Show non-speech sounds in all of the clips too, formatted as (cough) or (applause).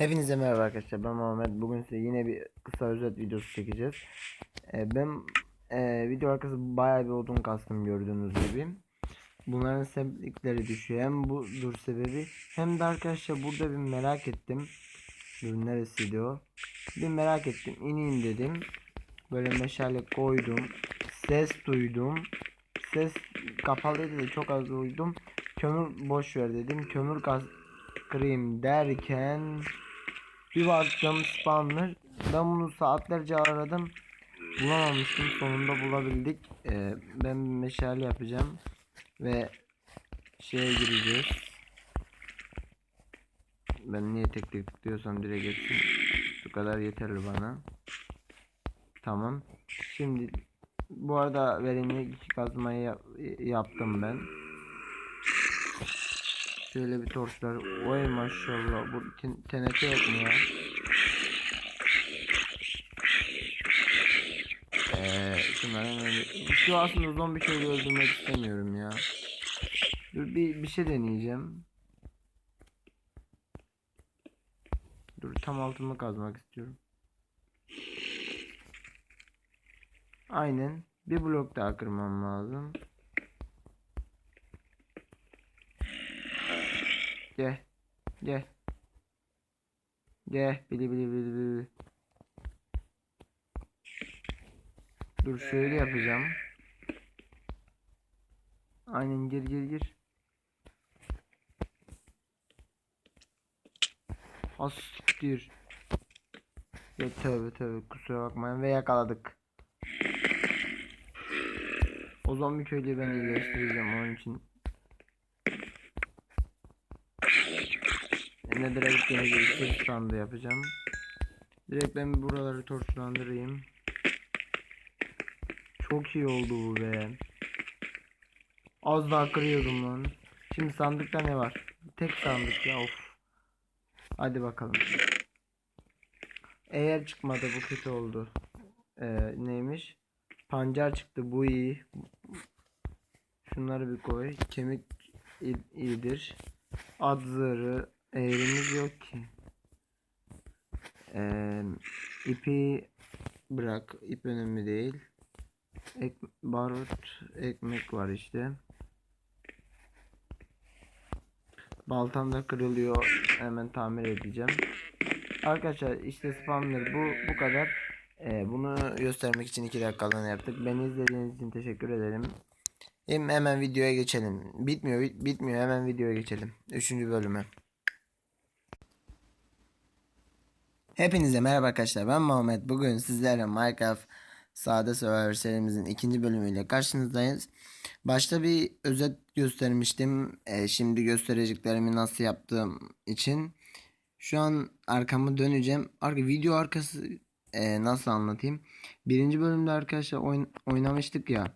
Hepinize merhaba arkadaşlar ben Muhammed. Bugün size yine bir kısa özet videosu çekeceğiz. Ee, Ben e, video arkası bayağı bir odun kastım gördüğünüz gibi. Bunların sebeplikleri düşüyor. Hem budur sebebi hem de arkadaşlar burada bir merak ettim. Dur neresiydi o? Bir merak ettim ineyim dedim. Böyle meşale koydum Ses duydum. Ses kapalıydı da çok az duydum. Kömür boş ver dedim kömür kaz kırayım derken bir baktım spawner. Ben bunu saatlerce aradım. Bulamamıştım. Sonunda bulabildik. Ee, ben bir meşale yapacağım. Ve şeye gireceğiz. Ben niye tek tek tıklıyorsam direkt geçsin. Bu kadar yeterli bana. Tamam. Şimdi bu arada verimli iki kazmayı yap- yaptım ben. Şöyle bir torçlar. Oy maşallah. Bu TNT yok mu ya? Eee şunların öyle. Şu aslında zombi köylü öldürmek istemiyorum ya. Dur bir, bir şey deneyeceğim. Dur tam altımı kazmak istiyorum. Aynen. Bir blok daha kırmam lazım. Gel. Gel. Gel. Bili bili bili bili. Dur şöyle yapacağım. Aynen gir gir gir. Astir. Ya tövbe tövbe kusura bakmayın ve yakaladık. O zombi köylüyü ben iyileştireceğim onun için. Ne direkt gittiğimiz gibi sırt sandı yapacağım. Direkt ben buraları torçlandırayım. Çok iyi oldu bu be. Az daha kırıyordum lan. Şimdi sandıkta ne var? Tek sandık ya of. Hadi bakalım. Eğer çıkmadı bu kötü oldu. Ee, neymiş? Pancar çıktı bu iyi. Şunları bir koy. Kemik iyidir. Ad zırhı eğrimiz yok ki. Ee, ipi bırak. ip önemli değil. Ek, barut ekmek var işte. Baltam da kırılıyor. Hemen tamir edeceğim. Arkadaşlar işte spawner bu bu kadar. Ee, bunu göstermek için 2 dakikalığına yaptık. Beni izlediğiniz için teşekkür ederim. Hem hemen videoya geçelim. Bitmiyor, bit- bitmiyor. Hemen videoya geçelim. Üçüncü bölüme. Hepinize merhaba arkadaşlar. Ben Muhammed. Bugün sizlerle Minecraft Sade Survivor serimizin ikinci bölümüyle karşınızdayız. Başta bir özet göstermiştim. Ee, şimdi göstereceklerimi nasıl yaptığım için. Şu an arkamı döneceğim. Arka video arkası e, nasıl anlatayım? Birinci bölümde arkadaşlar oyn- oynamıştık ya.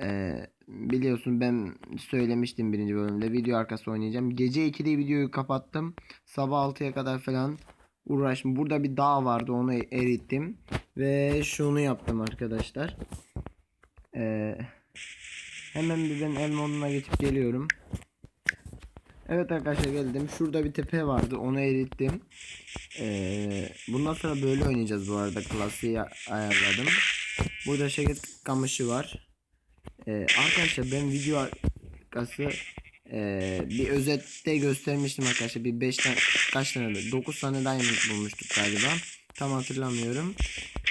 Ee, biliyorsun ben söylemiştim birinci bölümde video arkası oynayacağım. Gece 2'de videoyu kapattım. Sabah 6'ya kadar falan uğraştım. Burada bir dağ vardı onu erittim. Ve şunu yaptım arkadaşlar. Ee, hemen bir ben el moduna geçip geliyorum. Evet arkadaşlar geldim. Şurada bir tepe vardı. Onu erittim. Ee, bundan sonra böyle oynayacağız bu arada. Klasiği ayarladım. Burada şeket kamışı var. Ee, arkadaşlar ben video arkası ee, bir özette göstermiştim arkadaşlar. Bir 5 tane kaç tane 9 tane diamond bulmuştuk galiba. Tam hatırlamıyorum.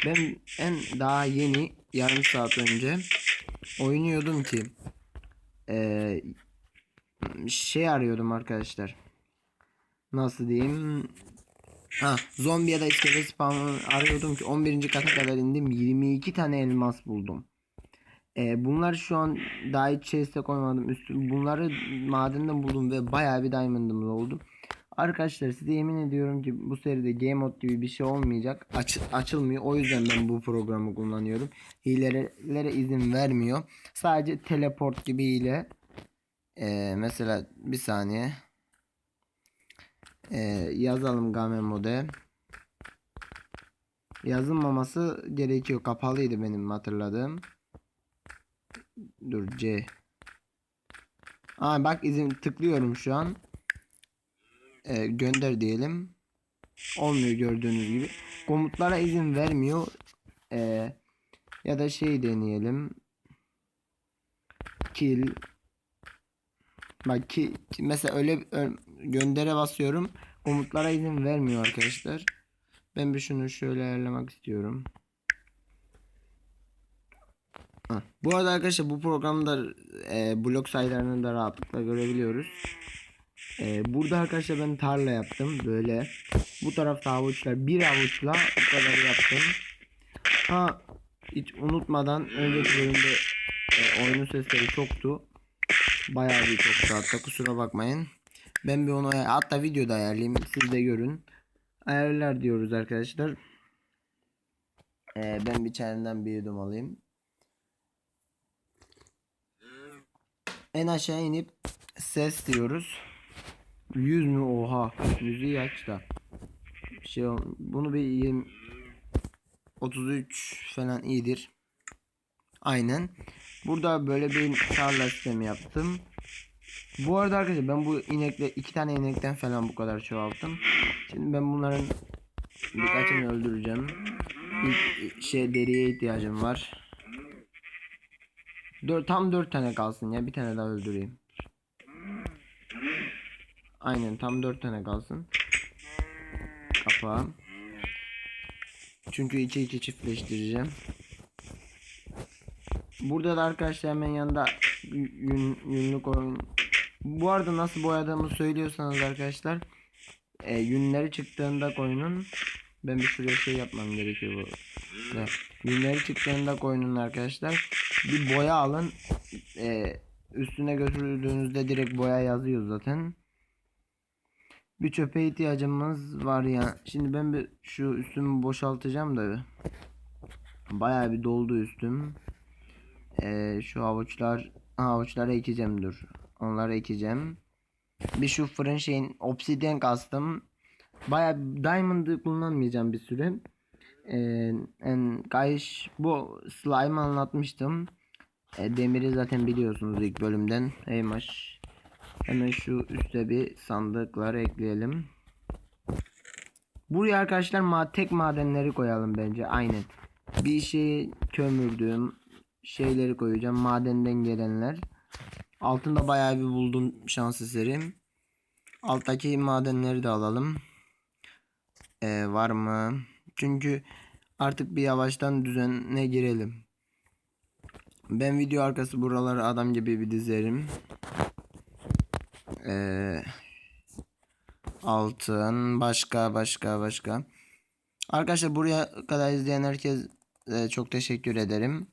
Ben en daha yeni yarım saat önce oynuyordum ki ee, şey arıyordum arkadaşlar. Nasıl diyeyim? Ha, zombi ya da iskelet spawn arıyordum ki 11. kata kadar indim. 22 tane elmas buldum. Ee, bunlar şu an daha hiç chest'e koymadım. Üstü, bunları madenden buldum ve bayağı bir diamond'ım oldu. Arkadaşlar size yemin ediyorum ki bu seride game mode gibi bir şey olmayacak. Aç, açılmıyor. O yüzden ben bu programı kullanıyorum. Hilelere izin vermiyor. Sadece teleport gibi hile. Ee, mesela bir saniye. Ee, yazalım game mode. Yazılmaması gerekiyor. Kapalıydı benim hatırladığım. Dur C. Aa bak izin tıklıyorum şu an. Ee, gönder diyelim. olmuyor gördüğünüz gibi. Komutlara izin vermiyor. Ee, ya da şey deneyelim. Kill. Bak ki mesela öyle ö- göndere basıyorum. Komutlara izin vermiyor arkadaşlar. Ben bir şunu şöyle ayarlamak istiyorum. Hah. Bu arada arkadaşlar bu programda e, blok sayılarını da rahatlıkla görebiliyoruz. E, burada arkadaşlar ben tarla yaptım böyle. Bu tarafta avuçlar bir avuçla bu kadar yaptım. Ha hiç unutmadan önceki bölümde e, oyunun sesleri çoktu. Bayağı bir çoktu hatta kusura bakmayın. Ben bir onu hatta videoda ayarlayayım siz de görün. Ayarlar diyoruz arkadaşlar. E, ben bir çayından bir yudum alayım. En aşağı inip ses diyoruz. 100 mü oha müziği aç da. Bir şey bunu bir 20 33 falan iyidir. Aynen. Burada böyle bir tarla sistemi yaptım. Bu arada arkadaşlar ben bu inekle iki tane inekten falan bu kadar çoğalttım. Şimdi ben bunların birkaçını öldüreceğim. İlk şey deriye ihtiyacım var. Dört, tam dört tane kalsın ya bir tane daha öldüreyim. Aynen tam dört tane kalsın. Kapağı. Çünkü içi içi çiftleştireceğim. Burada da arkadaşlar hemen yanında yün, yünlük oyun. Bu arada nasıl boyadığımı söylüyorsanız arkadaşlar e, yünleri çıktığında koyunun ben bir şuraya şey yapmam gerekiyor bu. Ne? Yünleri çıktığında koyunun arkadaşlar bir boya alın. E, üstüne götürdüğünüzde direkt boya yazıyor zaten. Bir çöpe ihtiyacımız var ya. Şimdi ben bir şu üstümü boşaltacağım da. Bayağı bir doldu üstüm. Ee, şu havuçlar havuçları ekeceğim dur. Onları ekeceğim. Bir şu fırın şeyin obsidyen kastım. Bayağı diamond'ı kullanmayacağım bir süre. Ee, en kayış bu slime anlatmıştım. E, demiri zaten biliyorsunuz ilk bölümden. Eymaş. Hemen şu üstte bir sandıklar ekleyelim. Buraya arkadaşlar ma tek madenleri koyalım bence. Aynen. Bir şey kömürdüğüm şeyleri koyacağım. Madenden gelenler. Altında bayağı bir buldum şans eseri. Alttaki madenleri de alalım. Ee, var mı? Çünkü artık bir yavaştan düzene girelim. Ben video arkası buraları adam gibi bir dizerim. Ee, altın başka başka başka. Arkadaşlar buraya kadar izleyen herkes e, çok teşekkür ederim.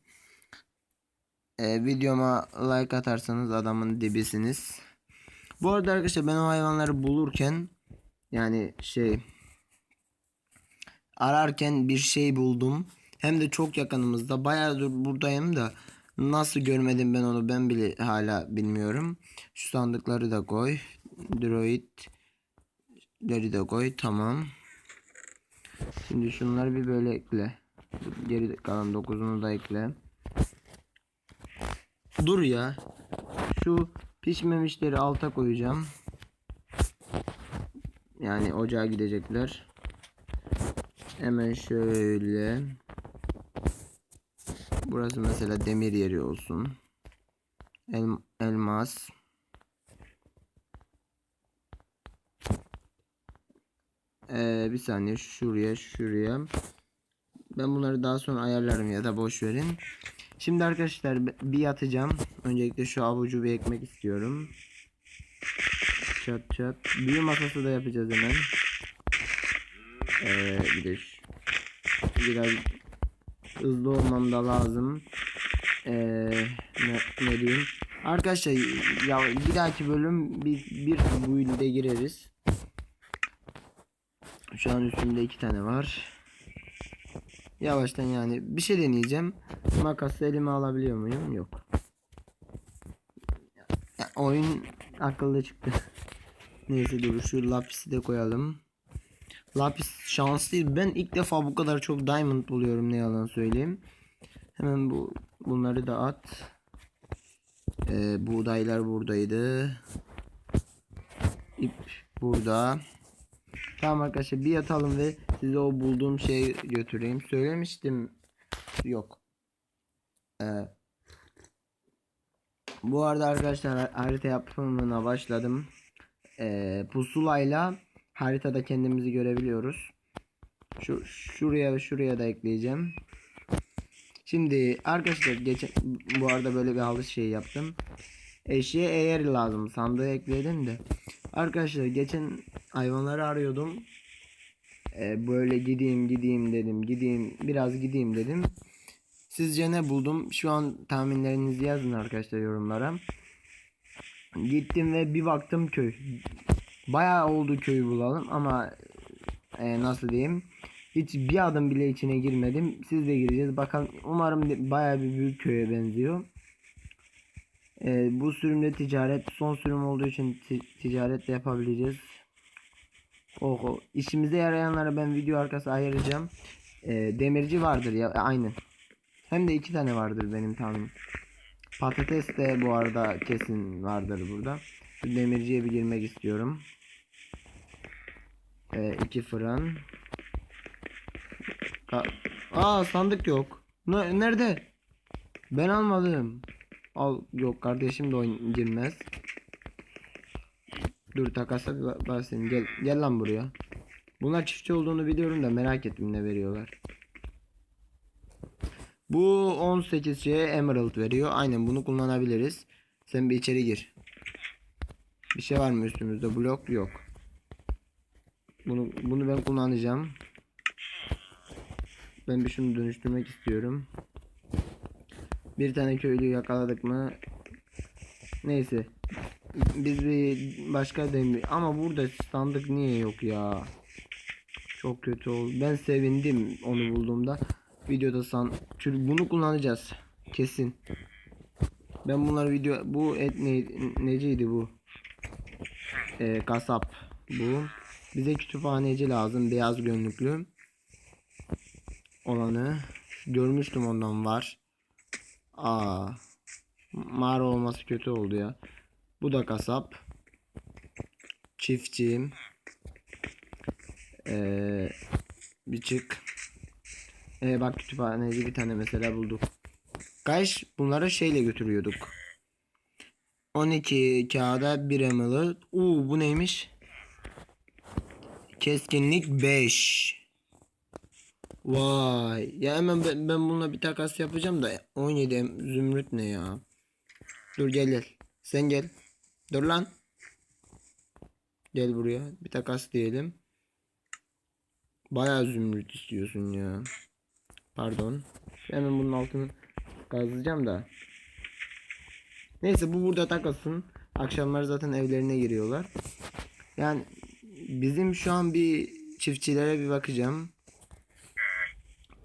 Ee, videoma like atarsanız adamın dibisiniz. Bu arada arkadaşlar ben o hayvanları bulurken yani şey ararken bir şey buldum. Hem de çok yakınımızda. Bayağıdır buradayım da nasıl görmedim ben onu ben bile hala bilmiyorum. Şu sandıkları da koy. Droidleri de koy. Tamam. Şimdi şunları bir böyle ekle. Geri kalan dokuzunu da ekle. Dur ya. Şu pişmemişleri alta koyacağım. Yani ocağa gidecekler. Hemen şöyle. Burası mesela demir yeri olsun. El, elmas. Ee, bir saniye şuraya şuraya. Ben bunları daha sonra ayarlarım ya da boş verin. Şimdi arkadaşlar bir yatacağım. Öncelikle şu avucu bir ekmek istiyorum. Çat çat. Büyü masası da yapacağız hemen. Ee, bir biraz hızlı olmam da lazım. Ee, ne, ne diyeyim? Arkadaşlar ya bir dahaki bölüm bir, bir build'e gireriz. Şu an üstümde iki tane var. Yavaştan yani bir şey deneyeceğim. Makası elime alabiliyor muyum? Yok. Ya, oyun akıllı çıktı. (laughs) Neyse dur şu lapisi de koyalım. Lapis şanslıydı. Ben ilk defa bu kadar çok diamond buluyorum ne yalan söyleyeyim. Hemen bu bunları da at. Ee, buğdaylar buradaydı. İp burada. Tamam arkadaşlar bir yatalım ve size o bulduğum şeyi götüreyim. Söylemiştim. Yok. Ee, bu arada arkadaşlar har- harita yapımına başladım. Ee, pusulayla haritada kendimizi görebiliyoruz. Şu şuraya ve şuraya da ekleyeceğim. Şimdi arkadaşlar geçen bu arada böyle bir alış şey yaptım. Eşeğe eğer lazım sandığı ekledim de. Arkadaşlar geçen hayvanları arıyordum. Ee, böyle gideyim gideyim dedim gideyim biraz gideyim dedim. Sizce ne buldum? Şu an tahminlerinizi yazın arkadaşlar yorumlara. Gittim ve bir baktım köy. Bayağı oldu köyü bulalım ama e, nasıl diyeyim? Hiç bir adım bile içine girmedim. Siz de gireceğiz. Bakalım umarım bayağı bir büyük köye benziyor. E, bu sürümde ticaret son sürüm olduğu için ti- ticaret de yapabileceğiz. Oho. İşimize yarayanlara ben video arkası ayıracağım. E, demirci vardır ya aynen. Hem de iki tane vardır benim tahminim. Patates de bu arada kesin vardır burada. Demirciye bir girmek istiyorum. Ee, iki fırın. Ka- Aa sandık yok. Ne- nerede? Ben almadım. Al yok kardeşim de oyun girmez. Dur takasa basayım. Gel gel lan buraya. Bunlar çiftçi olduğunu biliyorum da merak ettim ne veriyorlar. Bu 18 şeye emerald veriyor. Aynen bunu kullanabiliriz. Sen bir içeri gir. Bir şey var mı üstümüzde? Blok yok. Bunu bunu ben kullanacağım. Ben bir şunu dönüştürmek istiyorum. Bir tane köylü yakaladık mı? Neyse. Biz bir başka demir ama burada sandık niye yok ya? Çok kötü oldu. Ben sevindim onu bulduğumda. Videoda san çünkü bunu kullanacağız. Kesin. Ben bunları video bu et ne, neciydi bu? Ee, kasap bu. Bize kütüphaneci lazım beyaz gönlüklü olanı görmüştüm ondan var. Aa. Mağara olması kötü oldu ya. Bu da kasap. Çiftçiyim. Ee, bir çık. Ee, bak kütüphaneci bir tane mesela bulduk. Kaç bunları şeyle götürüyorduk. 12 kağıda bir emerald. Uuu bu neymiş? Keskinlik 5. Vay. Ya hemen ben, ben bununla bir takas yapacağım da 17 em- zümrüt ne ya? Dur gel gel. Sen gel. Dur lan. Gel buraya. Bir takas diyelim. Bayağı zümrüt istiyorsun ya. Pardon. Hemen bunun altını kazıyacağım da. Neyse bu burada takılsın. Akşamlar zaten evlerine giriyorlar. Yani bizim şu an bir çiftçilere bir bakacağım.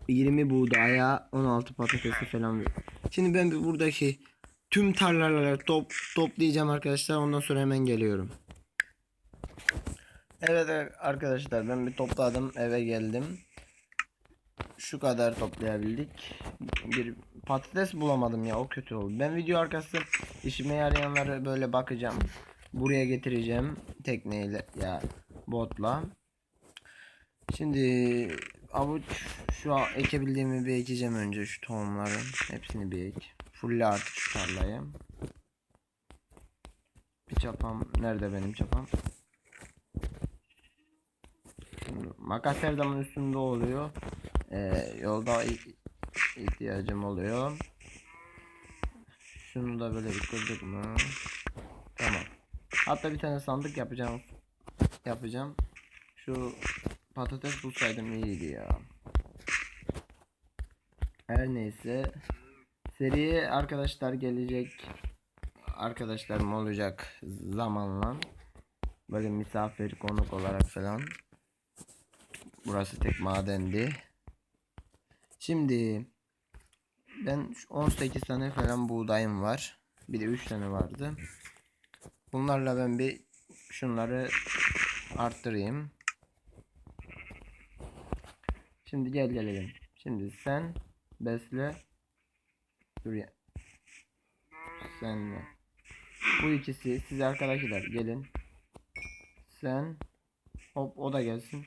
20 buğdaya 16 patatesi falan. Şimdi ben bir buradaki tüm tarlaları top toplayacağım arkadaşlar. Ondan sonra hemen geliyorum. Evet arkadaşlar ben bir topladım eve geldim. Şu kadar toplayabildik. Bir patates bulamadım ya o kötü oldu. Ben video arkası işime yarayanları böyle bakacağım. Buraya getireceğim tekneyle ya botla. Şimdi avuç şu an ekebildiğimi bir ekeceğim önce şu tohumları. Hepsini bir ek. Full artık şu tarlayı. Bir çapam nerede benim çapam? Makas her zaman üstümde oluyor. Ee, yolda ihtiyacım oluyor. Şunu da böyle bir kırdık mı? Tamam. Hatta bir tane sandık yapacağım. Yapacağım. Şu patates bulsaydım iyiydi ya. Her neyse. Seriye arkadaşlar gelecek. Arkadaşlarım olacak zamanla. Böyle misafir konuk olarak falan. Burası tek madendi. Şimdi ben şu 18 tane falan buğdayım var. Bir de 3 tane vardı. Bunlarla ben bir şunları arttırayım. Şimdi gel gelelim. Şimdi sen besle. Dur ya. Senle. Bu ikisi siz arkadaşlar gelin. Sen Hop o da gelsin.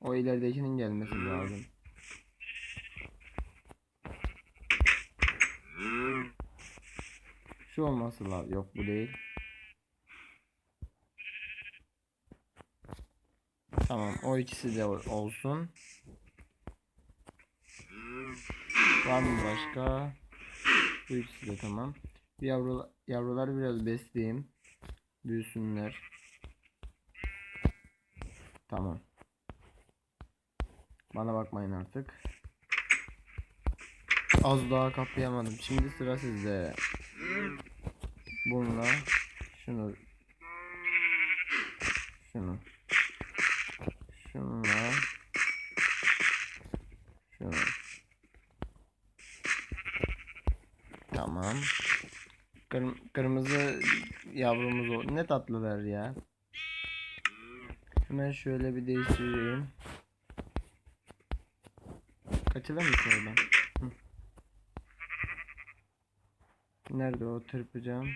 O ileridekinin gelmesi lazım. Şu olması lazım. Yok bu değil. Tamam o ikisi de ol- olsun. Var mı başka? Bu ikisi de tamam. Yavru, yavrular biraz besleyeyim. Büyüsünler. Tamam. Bana bakmayın artık. Az daha kapayamadım. Şimdi sıra sizde. Bununla şunu şunu şunla şunu Tamam. Kırm- kırmızı yavrumuz o. Ne tatlılar ya. Hemen şöyle bir değiştireyim. Kaçılır mısın oradan? Hı. Nerede o tırpacağım?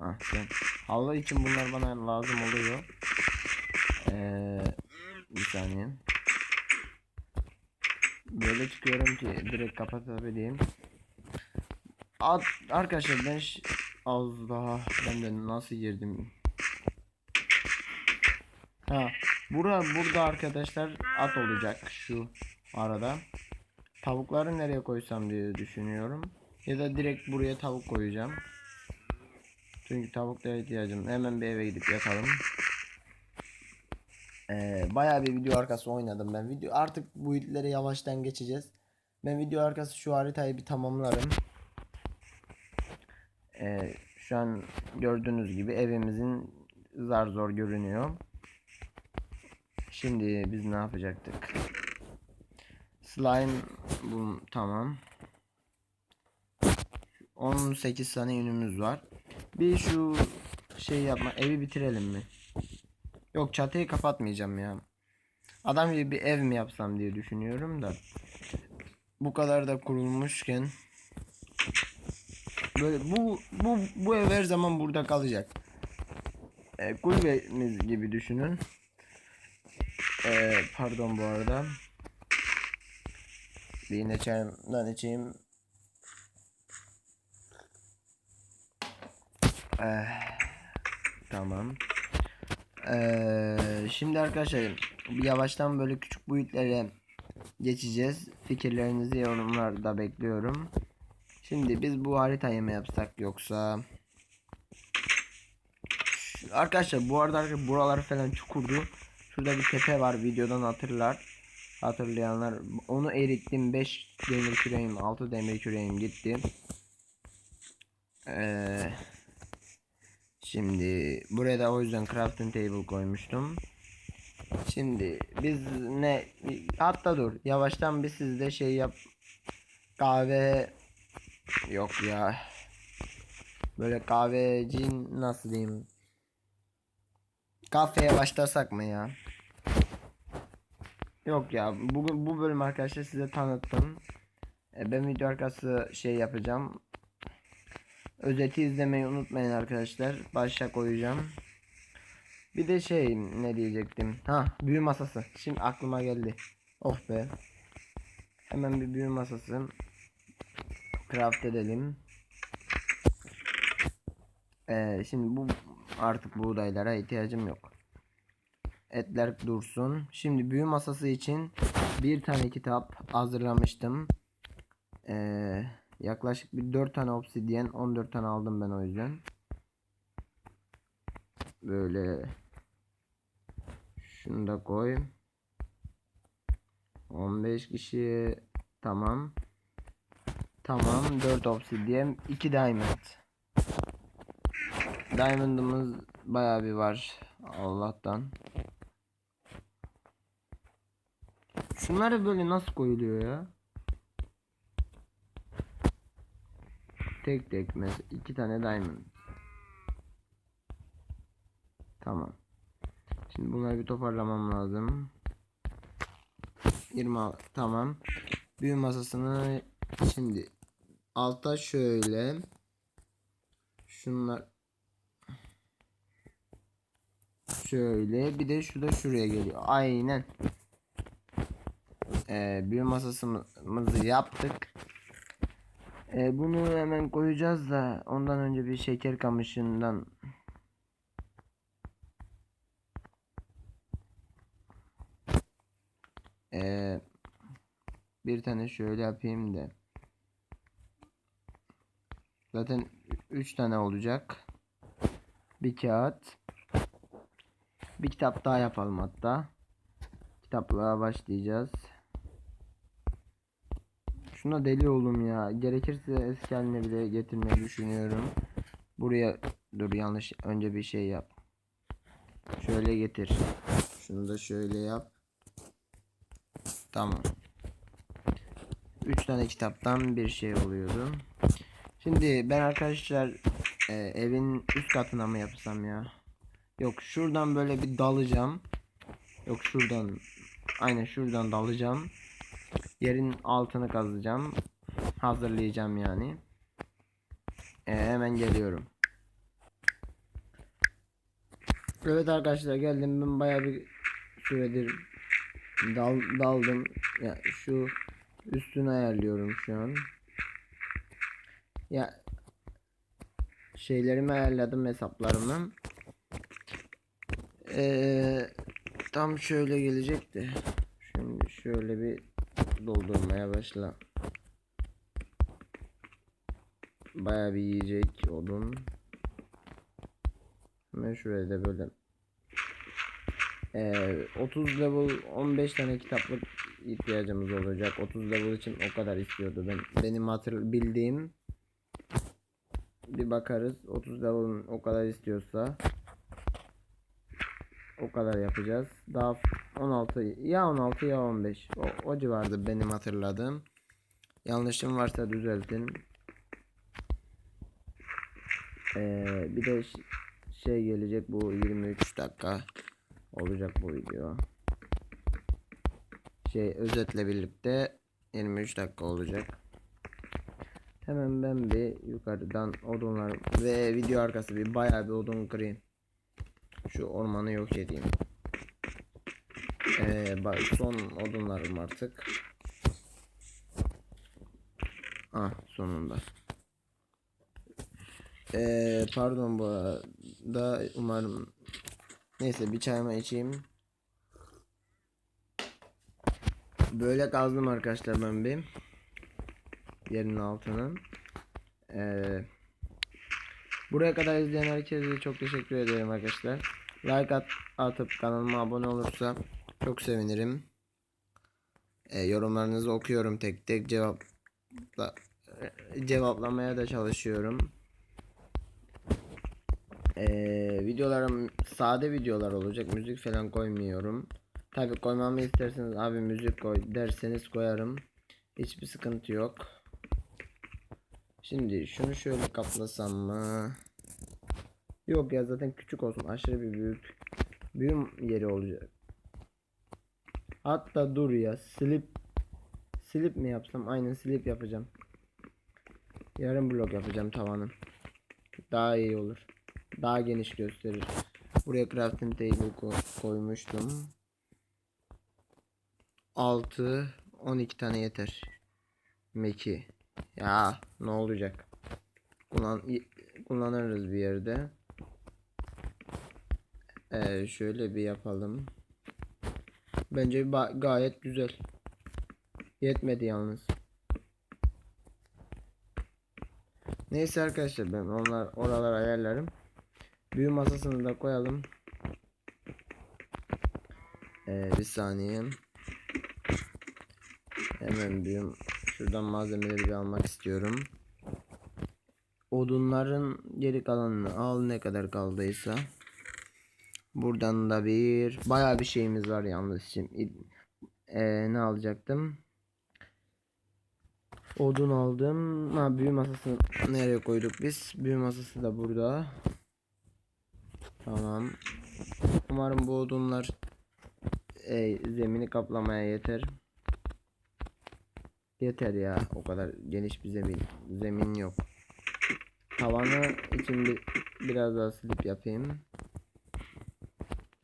Ah sen. Havlu için bunlar bana lazım oluyor. Ee, bir saniye. Böyle çıkıyorum ki direkt kapatabileyim. At, arkadaşlar ben daha ben de nasıl girdim? Ha, bura burada arkadaşlar at olacak şu arada. Tavukları nereye koysam diye düşünüyorum. Ya da direkt buraya tavuk koyacağım. Çünkü tavuklara ihtiyacım. Hemen bir eve gidip yatalım. Ee, bayağı bir video arkası oynadım ben. Video artık bu itlere yavaştan geçeceğiz. Ben video arkası şu haritayı bir tamamlarım. Ee, şu an gördüğünüz gibi evimizin zar zor görünüyor. Şimdi biz ne yapacaktık? Slime bu tamam. 18 tane yünümüz var. Bir şu şey yapma evi bitirelim mi? Yok çatıyı kapatmayacağım ya. Adam gibi bir ev mi yapsam diye düşünüyorum da. Bu kadar da kurulmuşken böyle bu bu bu ev her zaman burada kalacak. E, kulübemiz gibi düşünün. E, pardon bu arada. Bir çayımdan içeyim. Eh, tamam. Ee, şimdi arkadaşlar yavaştan böyle küçük boyutlara geçeceğiz. Fikirlerinizi yorumlarda bekliyorum. Şimdi biz bu haritayı mı yapsak yoksa Arkadaşlar bu arada buralar falan çukurdu. Şurada bir tepe var videodan hatırlar. Hatırlayanlar onu erittim 5 demir küreğim 6 demir küreğim gitti. Eee Şimdi buraya da o yüzden crafting table koymuştum. Şimdi biz ne hatta dur yavaştan bir siz de şey yap kahve yok ya böyle kahveci nasıl diyeyim kafeye başlasak mı ya yok ya bugün bu bölüm arkadaşlar size tanıttım E, ben video arkası şey yapacağım Özeti izlemeyi unutmayın arkadaşlar. Başa koyacağım. Bir de şey ne diyecektim. Ha büyü masası. Şimdi aklıma geldi. Oh be. Hemen bir büyü masası. Craft edelim. Ee, şimdi bu artık buğdaylara ihtiyacım yok. Etler dursun. Şimdi büyü masası için bir tane kitap hazırlamıştım. Eee Yaklaşık bir 4 tane obsidyen 14 tane aldım ben o yüzden. Böyle şunu da koy. 15 kişi tamam. Tamam 4 obsidyen 2 diamond. Diamond'ımız bayağı bir var Allah'tan. Şunları böyle nasıl koyuluyor ya? Tek tek mesela iki tane diamond. Tamam. Şimdi bunları bir toparlamam lazım. 20 tamam. Büyü masasını şimdi alta şöyle şunlar Şöyle bir de şu şuraya geliyor. Aynen. Ee, büyü masasımızı yaptık. Ee, bunu hemen koyacağız da ondan önce bir şeker kamışından Ee, bir tane şöyle yapayım da. Zaten 3 tane olacak. Bir kağıt. Bir kitap daha yapalım hatta. Kitaplığa başlayacağız. Şuna deli oğlum ya. Gerekirse eski haline bile getirmeyi düşünüyorum. Buraya dur yanlış önce bir şey yap. Şöyle getir. Şunu da şöyle yap. Tamam. 3 tane kitaptan bir şey oluyordu. Şimdi ben arkadaşlar e, evin üst katına mı yapsam ya? Yok şuradan böyle bir dalacağım. Yok şuradan. Aynen şuradan dalacağım. Yerin altını kazacağım. Hazırlayacağım yani. E, hemen geliyorum. Evet arkadaşlar geldim ben bayağı bir süredir dal, daldım. Ya şu üstünü ayarlıyorum şu an. Ya şeylerimi ayarladım hesaplarımı. Ee, tam şöyle gelecekti. Şimdi şöyle bir doldurmaya başla. Baya bir yiyecek odun. Hemen şuraya da böyle ee, 30 level 15 tane kitaplık ihtiyacımız olacak. 30 level için o kadar istiyordu. Ben benim hatır bildiğim bir bakarız. 30 level'ın o kadar istiyorsa o kadar yapacağız. Daha 16 ya 16 ya 15. O, o civarda benim hatırladığım. Yanlışım varsa düzeltin. Ee, bir de şey gelecek bu 23 dakika olacak bu video. Şey özetle birlikte 23 dakika olacak. Hemen ben bir yukarıdan odunlar ve video arkası bir bayağı bir odun kırayım. Şu ormanı yok edeyim. Ee, son odunlarım artık. Ah sonunda. Ee, pardon bu arada umarım neyse bir çayımı içeyim. Böyle kazdım arkadaşlar ben bir yerin altını. Ee, buraya kadar izleyen herkese çok teşekkür ederim arkadaşlar. Like at, atıp kanalıma abone olursa çok sevinirim. Ee, yorumlarınızı okuyorum tek tek cevapla cevaplamaya da çalışıyorum. Ee, videolarım sade videolar olacak. Müzik falan koymuyorum. Tabi koymamı isterseniz abi müzik koy derseniz koyarım. Hiçbir sıkıntı yok. Şimdi şunu şöyle kaplasam mı? Yok ya zaten küçük olsun. Aşırı bir büyük büyüm yeri olacak. Hatta dur ya slip slip mi yapsam? Aynen slip yapacağım. Yarım blok yapacağım tavanın. Daha iyi olur. Daha geniş gösterir. Buraya crafting table ko- koymuştum. 6 12 tane yeter. Meki. Ya ne olacak? Kullan kullanırız bir yerde. Ee, şöyle bir yapalım. Bence gayet güzel. Yetmedi yalnız. Neyse arkadaşlar ben onlar oralar ayarlarım. Büyü masasını da koyalım. Ee, bir saniye. Hemen büyüm şuradan malzemeleri bir almak istiyorum. Odunların geri kalanını al ne kadar kaldıysa. Buradan da bir bayağı bir şeyimiz var yalnız şimdi. Ee, ne alacaktım? Odun aldım. Ha büyü masasını nereye koyduk biz? Büyü masası da burada. Tamam. Umarım bu odunlar e, zemini kaplamaya yeter. Yeter ya. O kadar geniş bir zemin zemin yok. Tavanı için bir biraz daha slip yapayım.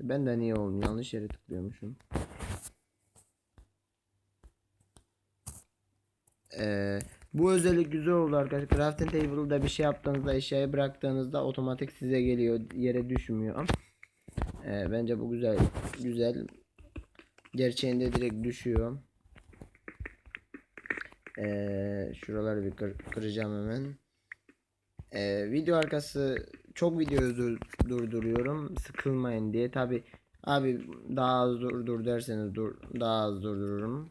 Ben de niye oğlum yanlış yere tıklıyormuşum. Ee, bu özellik güzel oldu arkadaşlar. Crafting table'da bir şey yaptığınızda eşyayı bıraktığınızda otomatik size geliyor. Yere düşmüyor. Ee, bence bu güzel. Güzel. Gerçeğinde direkt düşüyor. Ee, şuraları bir kır- kıracağım hemen. Ee, video arkası çok videoyu dur- durduruyorum sıkılmayın diye. Tabi abi daha az durdur derseniz dur daha az durdururum.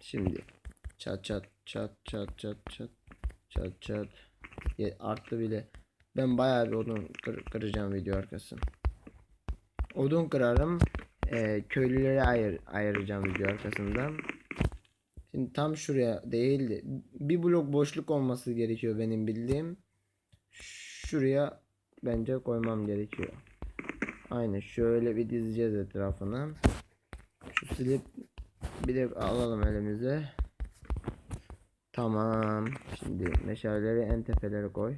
Şimdi çat çat çat çat çat çat çat çat Ye- arttı bile. Ben bayağı bir odun kır- kıracağım video arkası. Odun kırarım. Ee, köylülere ayır ayıracağım video arkasında. Şimdi tam şuraya değildi. Bir blok boşluk olması gerekiyor benim bildiğim. Şuraya bence koymam gerekiyor. Aynen şöyle bir dizeceğiz etrafını. Şu silip bir de alalım elimize. Tamam. Şimdi meşaleleri en tepelere koy.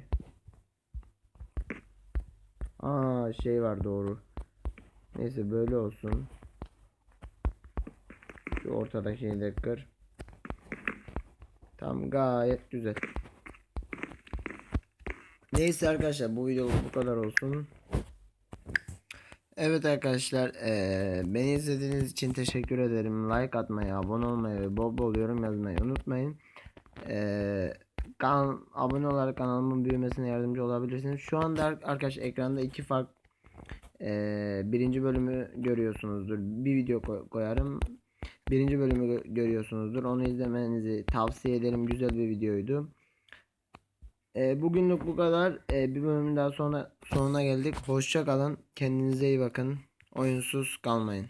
Aa şey var doğru. Neyse böyle olsun. Şu ortadaki de kır. Tamam gayet güzel. Neyse arkadaşlar bu video bu kadar olsun. Evet arkadaşlar eee, beni izlediğiniz için teşekkür ederim. Like atmayı, abone olmayı ve bol bol yorum yazmayı unutmayın. Eee kan abone olarak kanalımın büyümesine yardımcı olabilirsiniz. Şu anda ar- arkadaşlar ekranda iki fark eee, birinci bölümü görüyorsunuzdur. Bir video koy- koyarım. Birinci bölümü gö- görüyorsunuzdur. Onu izlemenizi tavsiye ederim. Güzel bir videoydu. Ee, bugünlük bu kadar. Ee, bir bölüm daha sonra sonuna geldik. Hoşça kalın. Kendinize iyi bakın. Oyunsuz kalmayın.